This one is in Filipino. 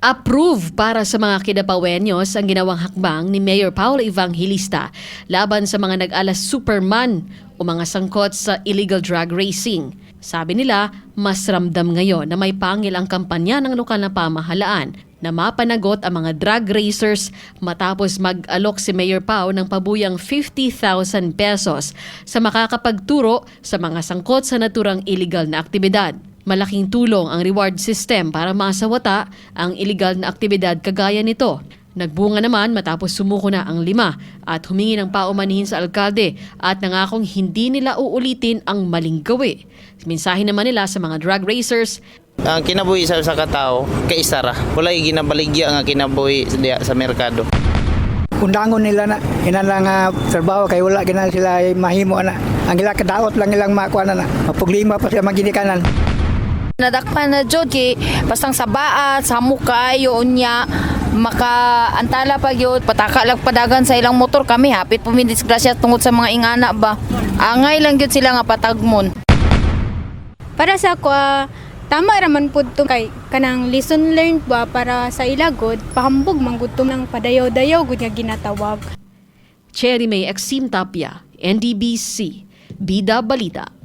Approve para sa mga kidapawenyos ang ginawang hakbang ni Mayor Paul Evangelista laban sa mga nag-alas superman o mga sangkot sa illegal drug racing. Sabi nila, mas ramdam ngayon na may pangil ang kampanya ng lokal na pamahalaan na mapanagot ang mga drug racers matapos mag-alok si Mayor Pau ng pabuyang 50,000 pesos sa makakapagturo sa mga sangkot sa naturang illegal na aktibidad. Malaking tulong ang reward system para masawata ang illegal na aktibidad kagaya nito. Nagbunga naman matapos sumuko na ang lima at humingi ng paumanihin sa alkalde at nangakong hindi nila uulitin ang maling gawi. Mensahe naman nila sa mga drug racers, ang kinabuhi sa sa katao kay isara wala ginabaligya nga kinabuhi sa diya sa merkado. Undangon nila na ina lang nga trabaho kay wala gina sila mahimo na. Ang ila kadaot lang ilang makuha na na. Mapuglima pa sila maginikanan Nadakpan na jud kay bastang sabaat, sa kayo unya maka antala pa gyud pataka lang padagan sa ilang motor. Kami hapit po disgrasya tungod sa mga ingana ba? Angay lang gyud sila nga patagmon. Para sa ako tama raman pud to kay kanang lesson learned ba para sa ilagod pahambog manggutong ng padayaw-dayaw gud nga ginatawag. Cherry May Exim Tapia, NDBC, Bida Balita.